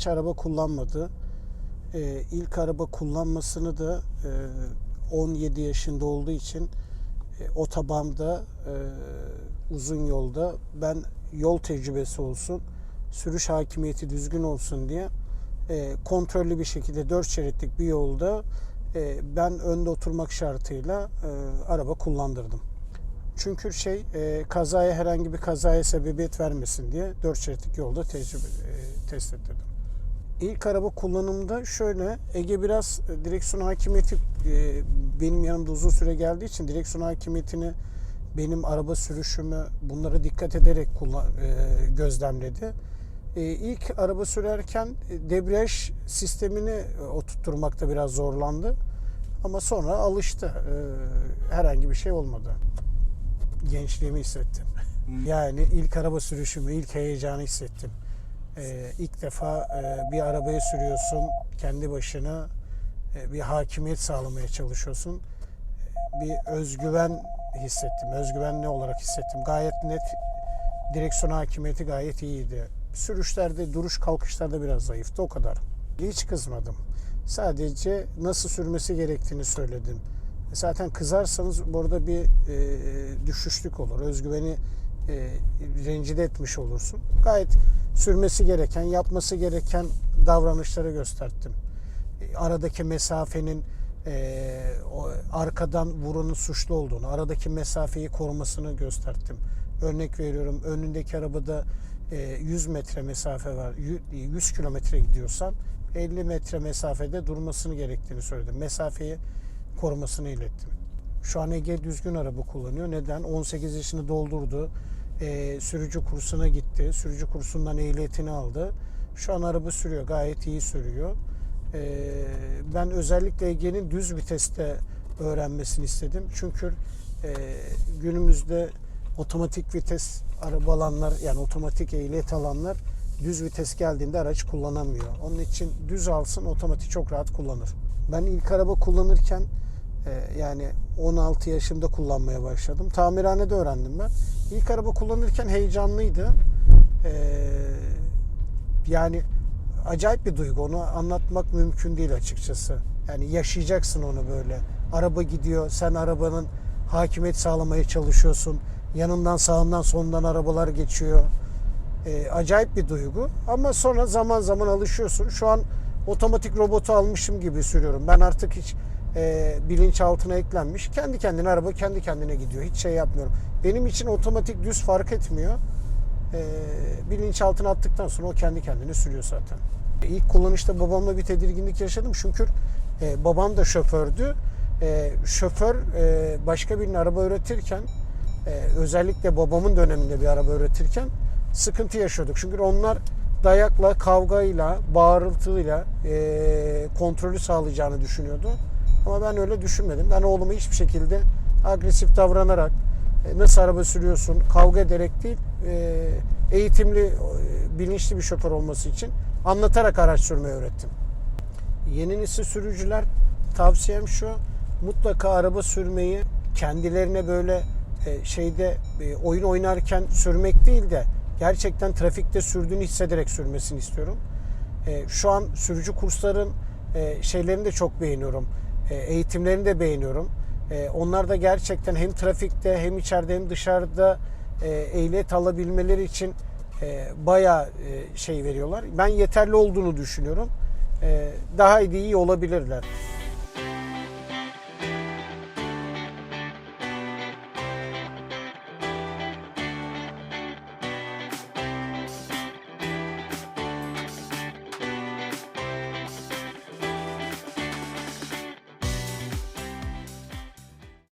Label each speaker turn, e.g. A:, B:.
A: hiç araba kullanmadı. Ee, ilk araba kullanmasını da e, 17 yaşında olduğu için e, otobanda e, uzun yolda ben yol tecrübesi olsun, sürüş hakimiyeti düzgün olsun diye e, kontrollü bir şekilde 4 şeritlik bir yolda e, ben önde oturmak şartıyla e, araba kullandırdım. Çünkü şey e, kazaya herhangi bir kazaya sebebiyet vermesin diye 4 şeritlik yolda tecrübe e, test ettirdim. İlk araba kullanımda şöyle Ege biraz e, direksiyon hakimiyeti e, benim yanımda uzun süre geldiği için direksiyon hakimiyetini benim araba sürüşümü bunlara dikkat ederek kullan, e, gözlemledi. İlk araba sürerken debriyaj sistemini oturtturmakta biraz zorlandı. Ama sonra alıştı. Herhangi bir şey olmadı. Gençliğimi hissettim. Yani ilk araba sürüşümü, ilk heyecanı hissettim. Ee, ilk defa e, bir arabayı sürüyorsun, kendi başına e, bir hakimiyet sağlamaya çalışıyorsun. E, Bir özgüven hissettim, özgüvenli olarak hissettim. Gayet net, direksiyon hakimiyeti gayet iyiydi. Sürüşlerde, duruş kalkışlarda biraz zayıftı, o kadar. Hiç kızmadım. Sadece nasıl sürmesi gerektiğini söyledim. Zaten kızarsanız burada bir e, düşüşlük olur. Özgüveni e, rencide etmiş olursun. Gayet sürmesi gereken, yapması gereken davranışları gösterdim. E, aradaki mesafenin e, o arkadan vurunun suçlu olduğunu, aradaki mesafeyi korumasını gösterdim. Örnek veriyorum, önündeki arabada e, 100 metre mesafe var, yü- 100 kilometre gidiyorsan 50 metre mesafede durmasını gerektiğini söyledim. Mesafeyi korumasını ilettim. Şu an Ege düzgün araba kullanıyor. Neden? 18 yaşını doldurdu. Ee, sürücü kursuna gitti. Sürücü kursundan ehliyetini aldı. Şu an araba sürüyor. Gayet iyi sürüyor. Ee, ben özellikle Ege'nin düz viteste öğrenmesini istedim. Çünkü e, günümüzde otomatik vites araba alanlar yani otomatik ehliyet alanlar düz vites geldiğinde araç kullanamıyor. Onun için düz alsın otomatik çok rahat kullanır. Ben ilk araba kullanırken e, yani 16 yaşımda kullanmaya başladım. Tamirhanede öğrendim ben. İlk araba kullanırken heyecanlıydı. E, yani acayip bir duygu. Onu anlatmak mümkün değil açıkçası. Yani yaşayacaksın onu böyle. Araba gidiyor, sen arabanın hakimiyet sağlamaya çalışıyorsun. Yanından, sağından, solundan arabalar geçiyor. E, acayip bir duygu. Ama sonra zaman zaman alışıyorsun. Şu an otomatik robotu almışım gibi sürüyorum. Ben artık hiç e, bilinçaltına eklenmiş. Kendi kendine araba kendi kendine gidiyor. Hiç şey yapmıyorum. Benim için otomatik düz fark etmiyor. E, bilinçaltına attıktan sonra o kendi kendine sürüyor zaten. İlk kullanışta babamla bir tedirginlik yaşadım. Çünkü e, babam da şofördü. E, şoför e, başka birinin araba öğretirken e, özellikle babamın döneminde bir araba öğretirken sıkıntı yaşıyorduk. Çünkü onlar dayakla, kavgayla, bağırıltıyla e, kontrolü sağlayacağını düşünüyordu. Ama ben öyle düşünmedim. Ben oğluma hiçbir şekilde agresif davranarak e, nasıl araba sürüyorsun, kavga ederek değil, e, eğitimli, e, bilinçli bir şoför olması için anlatarak araç sürmeyi öğrettim. Yeni nesil sürücüler tavsiyem şu mutlaka araba sürmeyi kendilerine böyle şeyde oyun oynarken sürmek değil de gerçekten trafikte sürdüğünü hissederek sürmesini istiyorum. Şu an sürücü kursların şeylerini de çok beğeniyorum. E, eğitimlerini de beğeniyorum. E, onlar da gerçekten hem trafikte hem içeride hem dışarıda e, ehliyet alabilmeleri için e, bayağı e, şey veriyorlar. Ben yeterli olduğunu düşünüyorum. Daha iyi olabilirler.